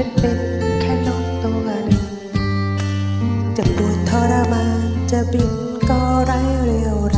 ฉันเป็นแค่นกตัวหนึ่งจะปวดทรมานจะบินก็ไร้เรียวร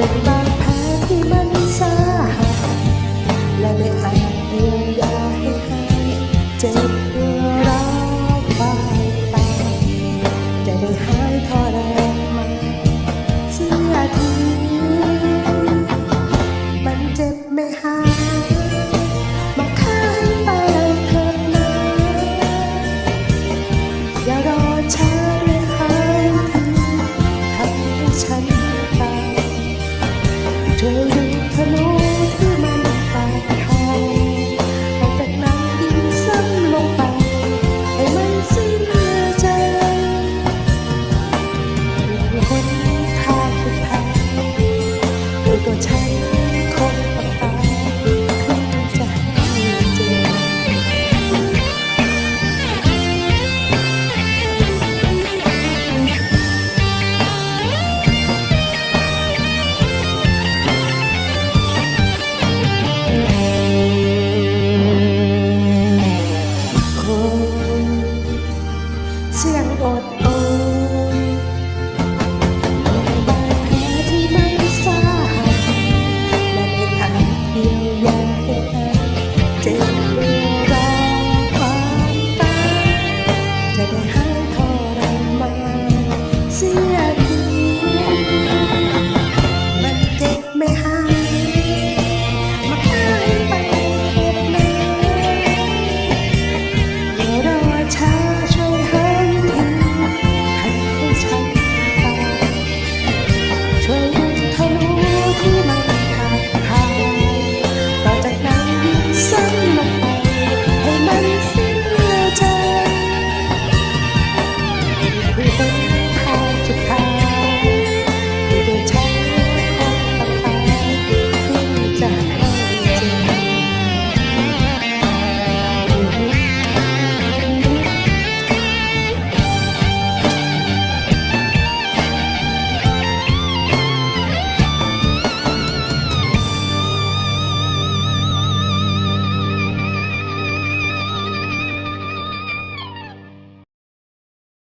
我。